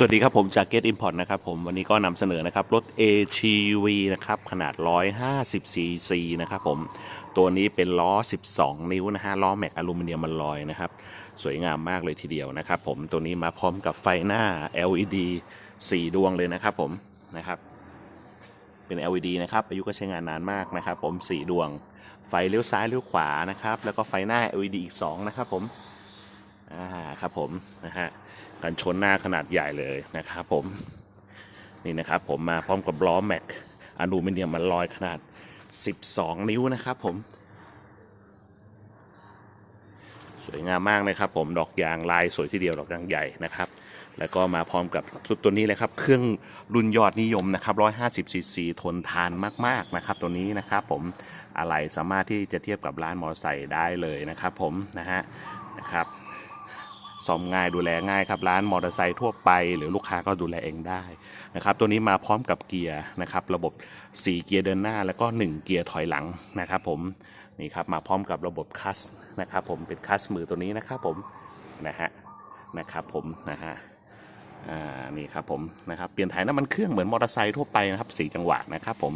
สวัสดีครับผมจาก Get Import นะครับผมวันนี้ก็นำเสนอนะครับรถ ATV นะครับขนาด 150 cc นะครับผมตัวนี้เป็นล้อ 12 นิ้วนะฮะล้อแม็กอลูมิเนียมมันลอยนะครับสวยงามมากเลยทีเดียวนะครับผมตัวนี้มาพร้อมกับไฟหน้า LED 4 ดวงเลยนะครับผมนะครับเป็น LED นะครับอายุก็ใช้งานนานมากนะครับผม 4 ดวง ไฟเลี้ยวซ้ายเลี้ยวขวานะครับแล้วก็ไฟหน้า LED อีก 2 นะครับผม อ่าครับผมนะฮะกันชนหน้าขนาดใหญ่เลยนะครับผมนี่นะครับผมมาพร้อมกับล้อแม็กอลูมิเนียมมันลอยขนาด 12 นิ้วนะครับผม สวยงามมากเลยครับผมดอกยางลายสวยทีเดียวดอกยางใหญ่นะครับ แล้วก็มาพร้อมกับชุดตัวนี้เลยครับ เครื่องรุ่นยอดนิยมนะครับ150ซีซีทนทานมากๆนะครับ ตัวนี้นะครับผมอะไรสามารถที่จะเทียบกับร้านมอเตอร์ไซค์ได้เลยนะครับผมนะฮะนะครับ ซ่อมง่ายดูแลง่ายครับร้านมอเตอร์ไซค์ทั่วไป หรือลูกค้าก็ดูแลเองได้นะครับตัวนี้มาพร้อมกับเกียร์นะครับระบบ 4 เกียร์เดินหน้าแล้วก็ 1 เกียร์ถอยหลังนะครับผมนี่ครับมาพร้อมกับระบบคัสนะครับผมเป็นคัสมือตัวนี้นะครับผมนะฮะนะครับผมนะฮะอ่านี่ครับผมนะครับเปลี่ยนถ่ายน้ำมันเครื่องเหมือนมอเตอร์ไซค์ทั่วไปนะครับ4จังหวะนะครับผม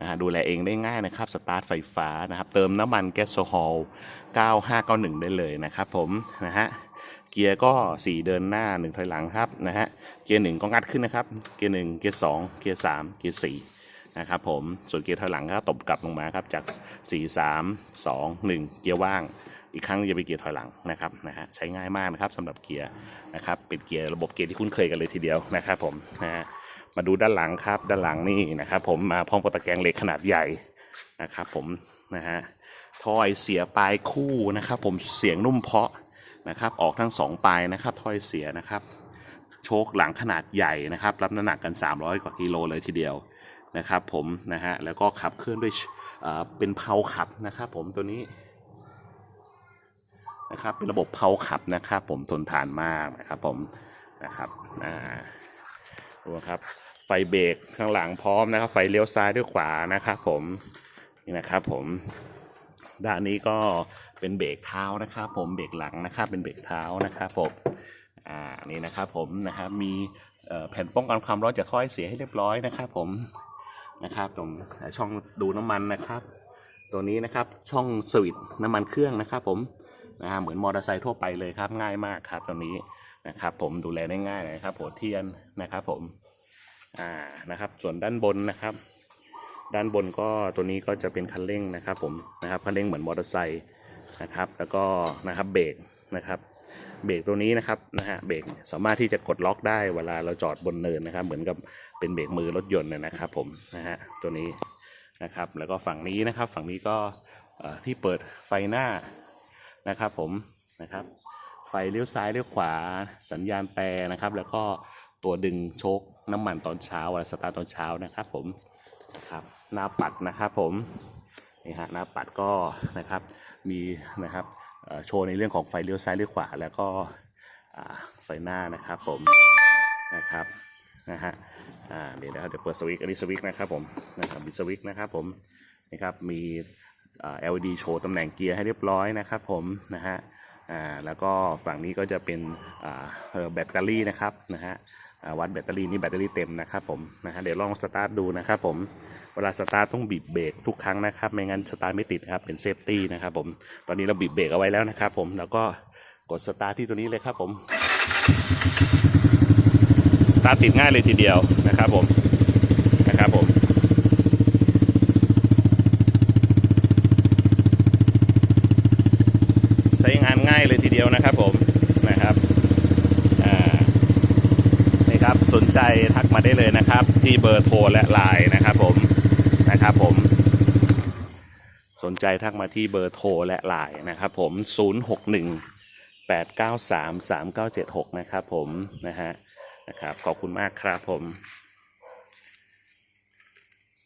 นะฮะดูแลเองได้ง่ายนะครับสตาร์ทไฟฟ้านะครับเติมน้ำมันแก๊สโซฮอล9591 ได้เลยนะครับผมนะฮะ เกียร์ก็ 4 เดินหน้า 1 ถอยหลังครับนะฮะเกียร์1ก็งัดขึ้นนะครับ เกียร์1เกียร์2เกียร์3เกียร์4นะครับผมส่วนเกียร์ถอยหลังก็ตบกลับลงมาครับจาก 4 3 2 1 เกียร์ว่าง อีกครั้งจะเป็นเกียร์ถอยหลังนะครับนะฮะใช้ง่ายมากนะครับสำหรับเกียร์นะครับเป็นเกียร์ระบบเกียร์ที่คุ้นเคยกันเลยทีเดียวนะครับผมนะฮะมาดูด้านหลังครับด้านหลังนี่นะครับผมมาพร้อมกับตะแกรงเหล็กขนาดใหญ่นะครับผมนะฮะทอยเสียปลายคู่นะครับผมเสียงนุ่มเพาะ นะครับออกทั้งสองปลายนะครับถ้อยเสียนะครับโชคหลังขนาดใหญ่นะครับรับน้ำหนักกัน 300 กว่ากิโลเลยทีเดียวนะครับผมนะฮะแล้วก็ขับเคลื่อนด้วยเอ่อเป็นเพาขับนะครับผมตัวนี้นะครับเป็นระบบเพาขับนะครับผมทนทานมากนะครับผมนะครับอ่าดูครับไฟเบรกข้างหลังพร้อมนะครับไฟเลี้ยวซ้ายด้วยขวานะครับผมนี่นะครับผม ด้านนี้ก็เป็นเบรกเท้านะครับ ผมเบรกหลังนะครับ เป็นเบรกเท้านะครับผมอ่านี่นะครับผมนะครับมีแผ่นป้องกันความร้อนจากท่อไอเสียให้เรียบร้อยนะครับ ผมนะครับตรงช่องดูน้ำมันนะครับ ตัวนี้นะครับช่องสวิตน้ำมันเครื่องนะครับ ผมนะฮะเหมือนมอเตอร์ไซค์ทั่วไปเลยครับง่ายมากครับตัวนี้นะครับผมดูแลได้ง่ายเลยครับหัวเทียนนะครับผมอ่านะครับส่วนด้านบนนะครับ ด้านบนก็ตัวนี้ก็จะเป็นคันเร่งนะครับผมนะครับคันเร่งเหมือนมอเตอร์ไซค์นะครับแล้วก็นะครับเบรกนะครับเบรกตัวนี้นะครับนะฮะเบรกสามารถที่จะกดล็อกได้เวลาเราจอดบนเนินนะครับ เหมือนกับเป็นเบรกมือรถยนต์นะครับผมนะฮะตัวนี้นะครับแล้วก็ฝั่งนี้นะครับฝั่งนี้ก็ที่เปิดไฟหน้านะครับผมนะครับไฟเลี้ยวซ้ายเลี้ยวขวาสัญญาณแต่นะครับ แล้วก็ตัวดึงโชคน้ำมันตอนเช้าเวลาสตาร์ทตอนเช้านะครับผม นะครับหน้าปัดนะครับผมนี่ฮะหน้าปัดก็นะครับมีนะครับโชว์ในเรื่องของไฟเลี้ยวซ้ายเลี้ยวขวา แล้วก็ไฟหน้านะครับผมนะครับนะฮะเดี๋ยวนะครับเดี๋ยวเปิดสวิตช์อันนี้สวิตช์นะครับผมนะครับมีสวิตช์นะครับผมนะครับมี LED โชว์ตำแหน่งเกียร์ให้เรียบร้อยนะครับผมนะฮะ อ่าแล้วก็ฝั่งนี้ก็จะเป็นอ่าแบตเตอรี่นะครับนะฮะวัดแบตเตอรี่นี่แบตเตอรี่เต็มนะครับผมนะฮะเดี๋ยวลองสตาร์ทดูนะครับผมเวลาสตาร์ทต้องบีบเบรกทุกครั้งนะครับไม่งั้นสตาร์ทไม่ติดครับเป็นเซฟตี้นะครับผมตอนนี้เราบีบเบรกเอาไว้แล้วนะครับผมแล้วก็กดสตาร์ทที่ตัวนี้เลยครับผมสตาร์ทติดง่ายเลยทีเดียวนะครับผมนะครับผม ใช้งานง่ายเลยทีเดียวนะครับผมนะครับอ่านี่ครับสนใจทักมาได้เลยนะครับ ที่เบอร์โทรและไลน์นะครับผมนะครับผม สนใจทักมาที่เบอร์โทรและไลน์นะครับผม 061 893 3976 นะครับผมนะฮะนะครับขอบคุณมากครับผม